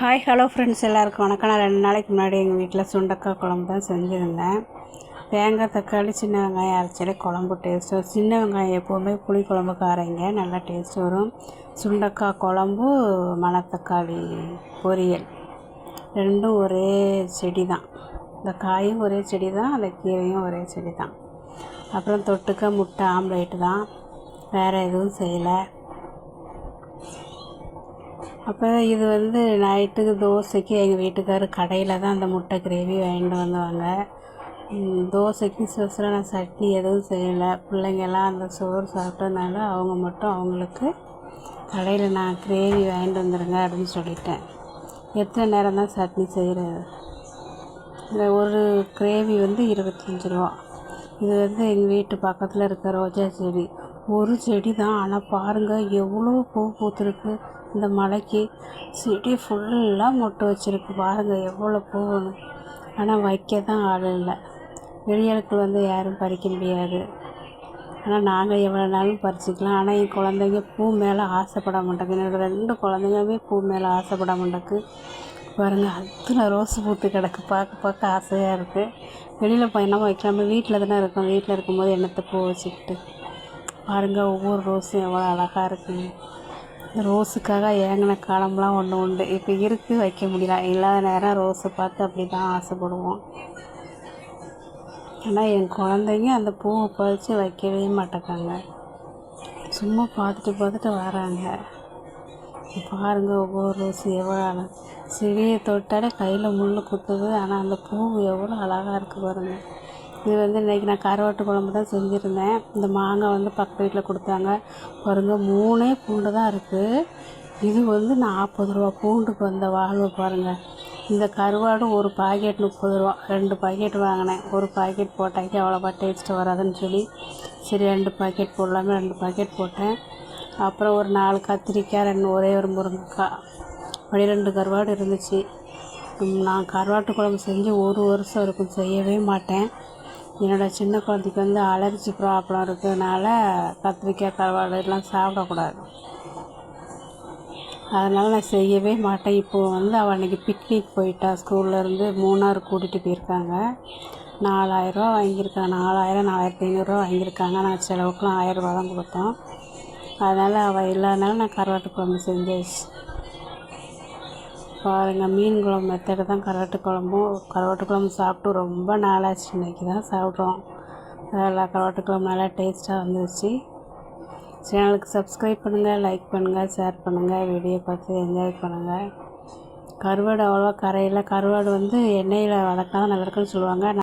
Hi hello friends எல்லாருக்கும் வணக்கம். நான் ரெண்டு நாளைக்கு முன்னாடி எங்கள் வீட்டில் சுண்டக்காய் குழம்பு தான் செஞ்சுருந்தேன். தேங்காய் தக்காளி சின்ன வெங்காயம் அரைச்சாலே குழம்பு டேஸ்ட் வரும் சின்ன வெங்காயம் எப்போவுமே புளி குழம்புக்கு காரைங்க நல்லா டேஸ்ட் வரும். சுண்டக்காய் குழம்பு மணத்தக்காளி பொரியல். ரெண்டும் ஒரே செடி தான் இந்த காயும் ஒரே செடி தான் அந்த கீரையும் ஒரே செடி தான் அப்புறம் தொட்டுக்க முட்டை ஆம்லேட்டு தான். வேறு எதுவும் செய்யலை. அப்போ இது வந்து நைட்டுக்கு தோசைக்கு எங்கள் வீட்டுக்காரர் கடையில் தான் அந்த முட்டை கிரேவி வாங்கிட்டு வந்தாங்க தோசைக்கு ஸ்பெஷலாக நான் சட்னி எதுவும் செய்யலை. பிள்ளைங்கெல்லாம் அந்த சோறு சாப்பிட்டதுனால அவங்க மட்டும் அவங்களுக்கு கடையில் நான் கிரேவி வாங்கிட்டு வந்துடுங்க அப்படின்னு சொல்லிட்டேன். எத்தனை நேரம் தான் சட்னி செய்கிறது இந்த ஒரு கிரேவி வந்து இருபத்தஞ்சி ரூபா. இது வந்து எங்கள் வீட்டு பக்கத்தில் இருக்க ரோஜா செடி. ஒரு செடி தான் ஆனால் பாருங்கள் எவ்வளோ பூ பூத்துருக்கு. இந்த மலைக்கு செடி ஃபுல்லாக மொட்டு வச்சுருக்கு. பாருங்கள் எவ்வளோ பூன்னு ஆனால் வைக்க தான் ஆள் இல்லை. வெளியாட்கள் வந்து யாரும் பறிக்க முடியாது. ஆனால் நாங்கள் எவ்வளோ நாளும் பறிச்சிக்கலாம். ஆனால் என் குழந்தைங்க பூ மேலே ஆசைப்பட மாட்டேங்க என்னோடய ரெண்டு குழந்தைங்களுமே பூ மேலே ஆசைப்பட மாட்டேக்கு பாருங்கள் அத்தனை ரோஸ் பூத்து கிடக்கு. பார்க்க பார்க்க ஆசையாக இருக்குது வெளியில் போய் என்ன வீட்டில் தானே இருக்கோம். வீட்டில் இருக்கும்போது என்னத்தை பூ வச்சுக்கிட்டு பாருங்கள் ஒவ்வொரு ரோஸும் எவ்வளோ அழகாக இருக்குது இந்த ரோஸுக்காக ஏங்கின காலம்லாம் ஒன்று உண்டு. இப்போ இருக்குது வைக்க முடியல. இல்லாத நேரம் ரோஸை பார்த்து அப்படி தான் ஆசைப்படுவோம். ஆனால் என் குழந்தைங்க அந்த பூவை பறித்து வைக்கவே மாட்டேக்காங்க. சும்மா பார்த்துட்டு பார்த்துட்டு வராங்க. பாருங்கள் ஒவ்வொரு ரோஸு எவ்வளோ அழகாக செடியை தொட்டாலே கையில் முள் குத்துது. ஆனால் அந்த பூ எவ்வளோ அழகாக இருக்குது பாருங்கள் இது வந்து இன்றைக்கி நான் கருவாட்டு குழம்பு தான் செஞ்சுருந்தேன். இந்த மாங்காய் வந்து பக்கத்து வீட்டில் கொடுத்தாங்க. பாருங்கள் மூணே பூண்டு தான் இருக்குது இது வந்து நாற்பது ரூபா பூண்டுக்கு வந்த வாழ்வு பாருங்கள் இந்த கருவாடு ஒரு பாக்கெட் முப்பது ரூபா. ரெண்டு பாக்கெட் வாங்கினேன். ஒரு பாக்கெட் போட்டாக்கி அவ்வளோவா டேஸ்ட்டு வராதுன்னு சொல்லி சரி ரெண்டு பாக்கெட் போடலாமே ரெண்டு பாக்கெட் போட்டேன். அப்புறம் ஒரு நாலு கத்திரிக்காய் ரெண்டு ஒரே ஒரு முருங்கைக்காய். பன்னிரெண்டு கருவாடு இருந்துச்சு. நான் கருவாட்டு குழம்பு செஞ்சு ஒரு வருஷம் இருக்கும் செய்யவே மாட்டேன். என்னோடய சின்ன குழந்தைக்கு வந்து அலர்ஜி ப்ராப்ளம் இருக்கிறதுனால கத்திரிக்காய் கருவாடு எல்லாம் சாப்பிடக்கூடாது. அதனால் நான் செய்யவே மாட்டேன். இப்போது வந்து அவள் அன்றைக்கி பிக்னிக் போயிட்டா. ஸ்கூல்லேருந்து மூணார் கூட்டிகிட்டு போயிருக்காங்க. நாலாயிரரூவா வாங்கியிருக்காங்க. நாலாயிரம் நாலாயிரத்தி ஐநூறுரூவா வாங்கியிருக்காங்க. நான் செலவுக்குலாம் ஆயிரரூவா தான் கொடுத்தோம். அதனால் அவள் இல்லாதனால நான் கருவாட்டு குழம்பு செஞ்சாச்சு பாருங்கள் மீன் குழம்பு மெத்தடு தான் கருவாட்டு குழம்பும். கருவாட்டு குழம்பு சாப்பிட்டு ரொம்ப நாளாச்சு இன்றைக்கி தான் சாப்பிட்றோம். நல்லா கருவாட்டு குழம்பு நல்லா டேஸ்ட்டாக வந்துருச்சு. சேனலுக்கு சப்ஸ்கிரைப் பண்ணுங்கள் லைக் பண்ணுங்கள் ஷேர் பண்ணுங்கள் வீடியோ பார்த்து என்ஜாய் பண்ணுங்கள் கருவாடு அவ்வளோவா கரையில் கருவாடு வந்து எண்ணெயில் வளர்க்காத நல்லா இருக்குன்னு சொல்லுவாங்க.